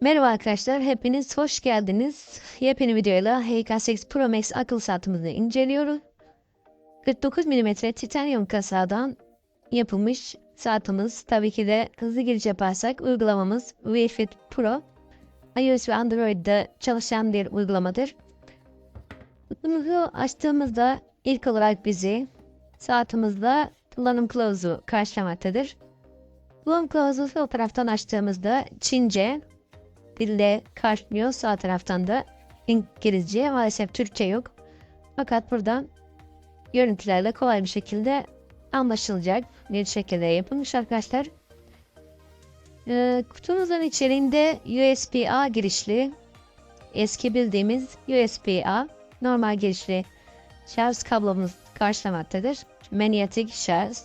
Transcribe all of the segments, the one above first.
Merhaba arkadaşlar, hepiniz hoş geldiniz. Yepyeni videoyla HK8 Pro Max akıl saatimizi inceliyoruz. 49 mm titanyum kasadan yapılmış saatimiz. Tabii ki de hızlı giriş yaparsak uygulamamız Wii Fit Pro. iOS ve Android'de çalışan bir uygulamadır. Kutumuzu açtığımızda ilk olarak bizi saatimizde kullanım kılavuzu karşılamaktadır. Kullanım kılavuzu sol taraftan açtığımızda Çince, dille karşılıyor. Sağ taraftan da İngilizce. Maalesef Türkçe yok. Fakat buradan görüntülerle kolay bir şekilde anlaşılacak bir şekilde yapılmış arkadaşlar. Ee, kutumuzun içeriğinde USB-A girişli eski bildiğimiz USB-A normal girişli şarj kablomuz karşılamaktadır. Manyetik şarj.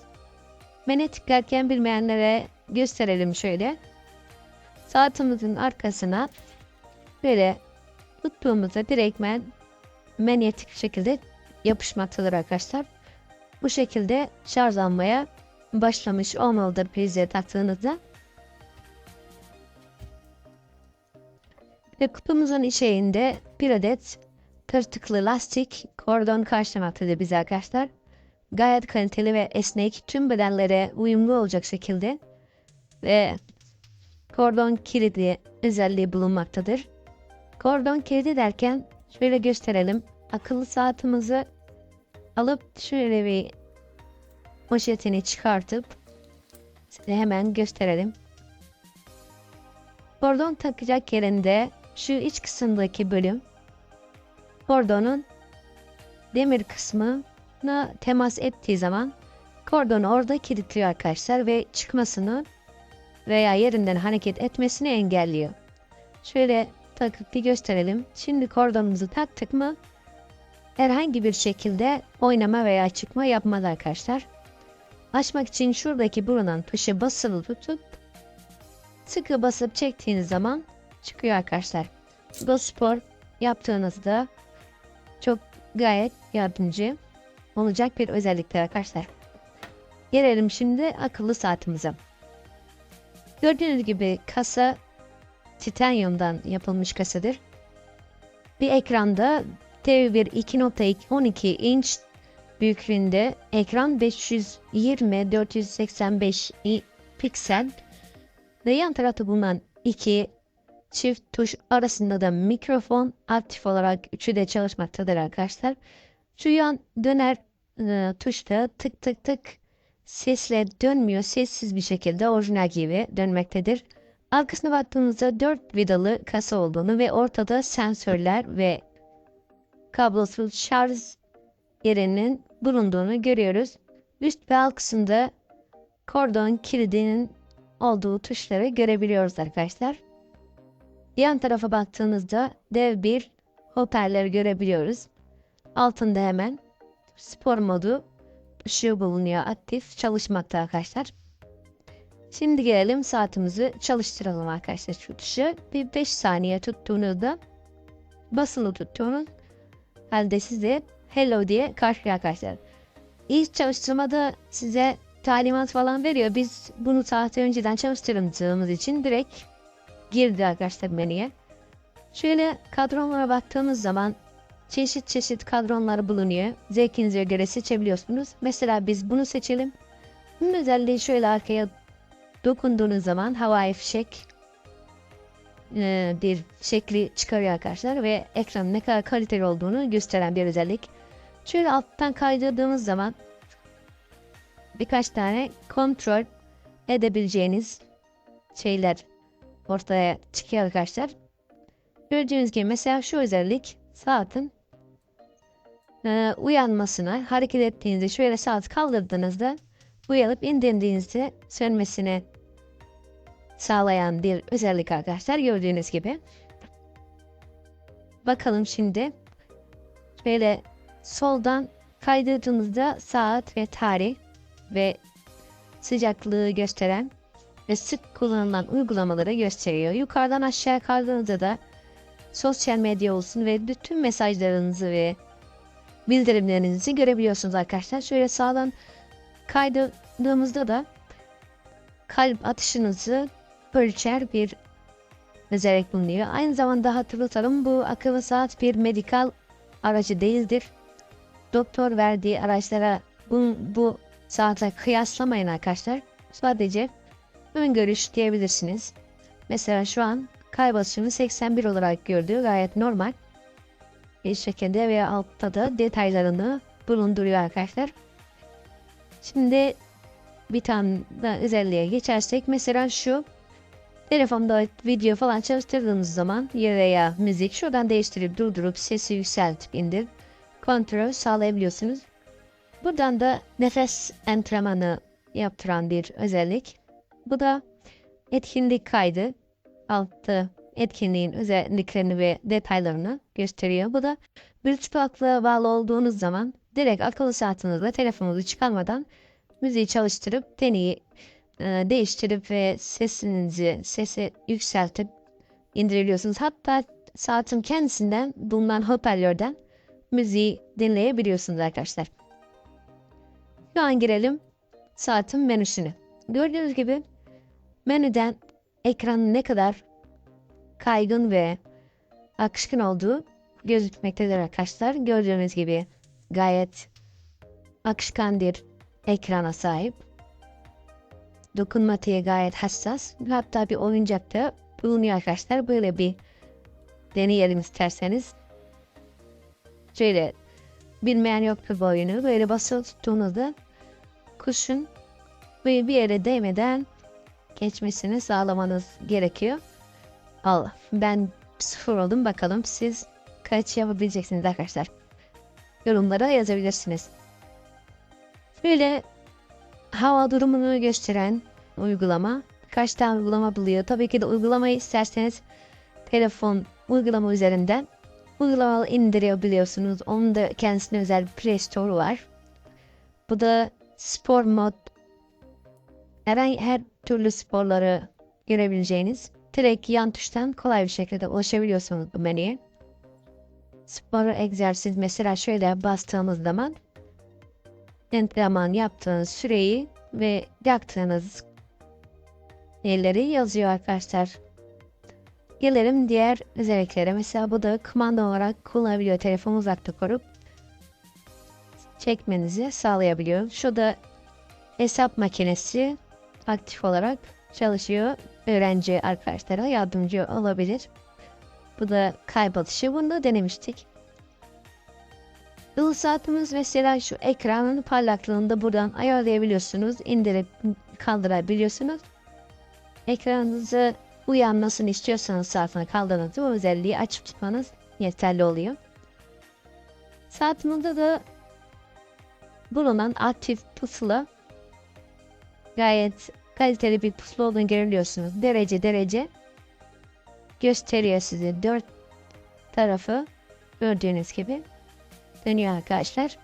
Manyetik derken bilmeyenlere gösterelim şöyle saatimizin arkasına böyle tuttuğumuzda direktmen manyetik şekilde yapışmaktadır arkadaşlar. Bu şekilde şarj almaya başlamış olmalıdır prize taktığınızda. Ve kutumuzun içeğinde bir adet tırtıklı lastik kordon karşılamaktadır bize arkadaşlar. Gayet kaliteli ve esnek tüm bedenlere uyumlu olacak şekilde ve kordon kilidi özelliği bulunmaktadır. Kordon kilidi derken şöyle gösterelim. Akıllı saatimizi alıp şöyle bir poşetini çıkartıp size hemen gösterelim. Kordon takacak yerinde şu iç kısımdaki bölüm kordonun demir kısmına temas ettiği zaman kordonu orada kilitliyor arkadaşlar ve çıkmasını veya yerinden hareket etmesini engelliyor. Şöyle takıp bir gösterelim. Şimdi kordonumuzu taktık mı herhangi bir şekilde oynama veya çıkma yapmaz arkadaşlar. Açmak için şuradaki bulunan tuşa basılı tutup sıkı basıp çektiğiniz zaman çıkıyor arkadaşlar. Bu spor yaptığınızda çok gayet yardımcı olacak bir özelliktir arkadaşlar. Gelelim şimdi akıllı saatimize. Gördüğünüz gibi kasa titanyumdan yapılmış kasadır. Bir ekranda dev bir 2.12 inç büyüklüğünde ekran 520 485 piksel ve yan tarafta bulunan iki çift tuş arasında da mikrofon aktif olarak üçü de çalışmaktadır arkadaşlar. Şu yan döner e, tuşta tık tık tık sesle dönmüyor. Sessiz bir şekilde orijinal gibi dönmektedir. Arkasına baktığımızda 4 vidalı kasa olduğunu ve ortada sensörler ve kablosuz şarj yerinin bulunduğunu görüyoruz. Üst ve alt kısımda kordon kilidinin olduğu tuşları görebiliyoruz arkadaşlar. Yan tarafa baktığınızda dev bir hoparlör görebiliyoruz. Altında hemen spor modu ışığı bulunuyor aktif çalışmakta arkadaşlar. Şimdi gelelim saatimizi çalıştıralım arkadaşlar şu tuşu. Bir 5 saniye tuttuğunuzda basılı tuttuğunuz halde size hello diye karşılıyor arkadaşlar. İlk çalıştırmada size talimat falan veriyor. Biz bunu saati önceden çalıştırdığımız için direkt girdi arkadaşlar menüye. Şöyle kadronlara baktığımız zaman çeşit çeşit kadronlar bulunuyor. Zevkinize göre seçebiliyorsunuz. Mesela biz bunu seçelim. Bunun özelliği şöyle arkaya dokunduğunuz zaman havai fişek e, bir şekli çıkarıyor arkadaşlar ve ekranın ne kadar kaliteli olduğunu gösteren bir özellik. Şöyle alttan kaydırdığımız zaman birkaç tane kontrol edebileceğiniz şeyler ortaya çıkıyor arkadaşlar. Gördüğünüz gibi mesela şu özellik saatin e, uyanmasına hareket ettiğinizde şöyle saat kaldırdığınızda uyanıp indirdiğinizde sönmesini sağlayan bir özellik arkadaşlar gördüğünüz gibi. Bakalım şimdi şöyle soldan kaydırdığınızda saat ve tarih ve sıcaklığı gösteren ve sık kullanılan uygulamaları gösteriyor. Yukarıdan aşağı kaydırdığınızda da sosyal medya olsun ve bütün mesajlarınızı ve bildirimlerinizi görebiliyorsunuz arkadaşlar. Şöyle sağdan kaydırdığımızda da kalp atışınızı ölçer bir özellik bulunuyor. Aynı zamanda hatırlatalım bu akıllı saat bir medikal aracı değildir. Doktor verdiği araçlara bu, bu saatle kıyaslamayın arkadaşlar. Sadece ön görüş diyebilirsiniz. Mesela şu an kalp atışını 81 olarak gördüğü gayet normal. Şekilde veya altta da detaylarını bulunduruyor arkadaşlar. Şimdi bir tane da özelliğe geçersek mesela şu telefonda video falan çalıştırdığınız zaman ya veya müzik şuradan değiştirip durdurup sesi yükseltip indir kontrol sağlayabiliyorsunuz. Buradan da nefes antrenmanı yaptıran bir özellik. Bu da etkinlik kaydı. Altta etkinliğin özelliklerini ve detaylarını gösteriyor. Bu da Bluetooth aklığa bağlı olduğunuz zaman direkt akıllı saatinizle telefonunuzu çıkarmadan müziği çalıştırıp deneyi e, değiştirip ve sesinizi sesi yükseltip indirebiliyorsunuz. Hatta saatin kendisinden bulunan hoparlörden müziği dinleyebiliyorsunuz arkadaşlar. Şu an girelim saatin menüsüne. Gördüğünüz gibi menüden ekranın ne kadar kaygın ve akışkın olduğu gözükmektedir arkadaşlar. Gördüğünüz gibi gayet akışkan bir ekrana sahip. Dokunmatiğe gayet hassas. Hatta bir oyuncakta bulunuyor arkadaşlar. Böyle bir deneyelim isterseniz. Şöyle bilmeyen yoktur bu oyunu. Böyle basılı tuttuğunuzda kuşun bir yere değmeden geçmesini sağlamanız gerekiyor. Allah ben sıfır oldum bakalım siz kaç yapabileceksiniz arkadaşlar. Yorumlara yazabilirsiniz. Böyle hava durumunu gösteren uygulama. Kaç tane uygulama buluyor. Tabii ki de uygulamayı isterseniz telefon uygulama üzerinden uygulamalı indirebiliyorsunuz. Onun da kendisine özel Play Store var. Bu da spor mod. Herhangi her türlü sporları görebileceğiniz direkt yan tuştan kolay bir şekilde ulaşabiliyorsunuz bu menüye. Spor egzersiz mesela şöyle bastığımız zaman antrenman yaptığınız süreyi ve yaktığınız yerleri yazıyor arkadaşlar. Gelelim diğer özelliklere. Mesela bu da kumanda olarak kullanabiliyor. Telefonu uzakta korup çekmenizi sağlayabiliyor. Şu da hesap makinesi aktif olarak çalışıyor. Öğrenci arkadaşlara yardımcı olabilir. Bu da kaybolışı. Bunu da denemiştik. Yıl saatimiz mesela şu ekranın parlaklığını da buradan ayarlayabiliyorsunuz. İndirip kaldırabiliyorsunuz. Ekranınızı uyanmasını istiyorsanız saatine kaldırdığınızda bu özelliği açıp tutmanız yeterli oluyor. Saatimizde de bulunan aktif pusula gayet kaliteli bir pusula olduğunu görüyorsunuz. Derece derece gösteriyor size dört tarafı gördüğünüz gibi dönüyor arkadaşlar.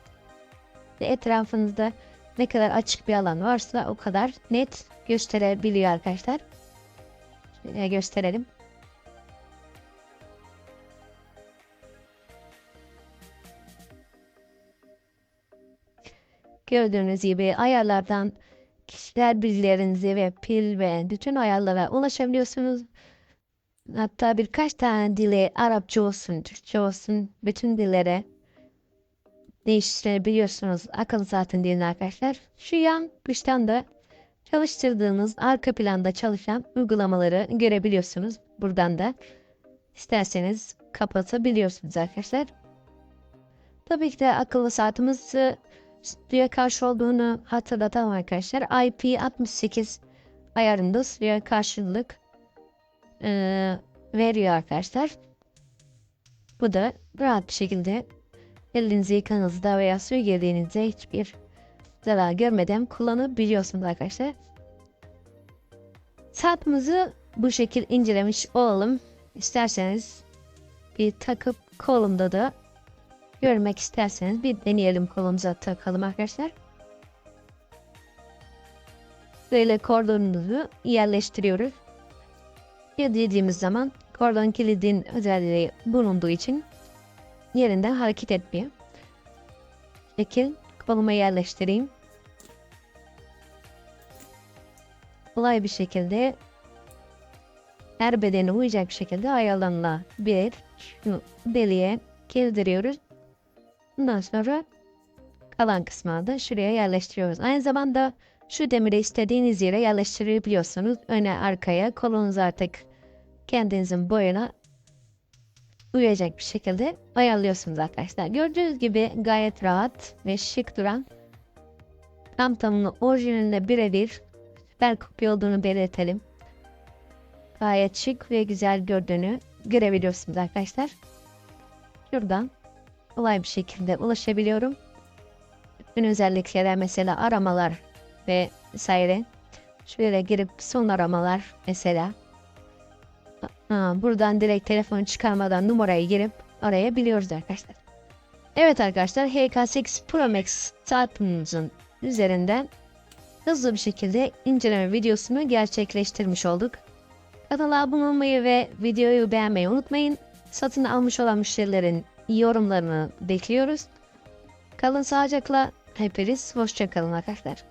Ve etrafınızda ne kadar açık bir alan varsa o kadar net gösterebiliyor arkadaşlar. Şöyle gösterelim. Gördüğünüz gibi ayarlardan kişiler bilgilerinizi ve pil ve bütün ayarlara ulaşabiliyorsunuz. Hatta birkaç tane dile Arapça olsun, Türkçe olsun bütün dillere değiştirebiliyorsunuz akıllı saatin dilini arkadaşlar. Şu yan dıştan da çalıştırdığınız arka planda çalışan uygulamaları görebiliyorsunuz. Buradan da isterseniz kapatabiliyorsunuz arkadaşlar. Tabii ki de akıllı saatimiz suya karşı olduğunu hatırlatalım arkadaşlar. IP68 ayarında suya karşılık e, veriyor arkadaşlar. Bu da rahat bir şekilde elinizi yıkanızda veya su girdiğinizde hiçbir zarar görmeden kullanabiliyorsunuz arkadaşlar. Saatimizi bu şekil incelemiş olalım. İsterseniz bir takıp kolumda da görmek isterseniz bir deneyelim kolumuza takalım arkadaşlar. Böyle kordonunuzu yerleştiriyoruz. Dediğimiz zaman kordon kilidin özelliği bulunduğu için yerinden hareket etmiyor. Şekil koluma yerleştireyim. Kolay bir şekilde her bedene uyacak şekilde ayarlanabilir. Şunu deliğe girdiriyoruz. Bundan sonra kalan kısmını da şuraya yerleştiriyoruz. Aynı zamanda şu demiri istediğiniz yere yerleştirebiliyorsunuz. Öne arkaya kolunuz artık kendinizin boyuna uyacak bir şekilde ayarlıyorsunuz arkadaşlar. Gördüğünüz gibi gayet rahat ve şık duran tam tamına orijinaline birebir süper kopya olduğunu belirtelim. Gayet şık ve güzel gördüğünü görebiliyorsunuz arkadaşlar. Şuradan kolay bir şekilde ulaşabiliyorum. Bütün özelliklere mesela aramalar ve vesaire. Şöyle girip son aramalar mesela. Ha, buradan direkt telefonu çıkarmadan numarayı girip arayabiliyoruz arkadaşlar. Evet arkadaşlar HK8 Pro Max saatimizin üzerinden hızlı bir şekilde inceleme videosunu gerçekleştirmiş olduk. Kanala abone olmayı ve videoyu beğenmeyi unutmayın. Satın almış olan müşterilerin yorumlarını bekliyoruz. Kalın sağlıcakla hepiniz hoşçakalın arkadaşlar.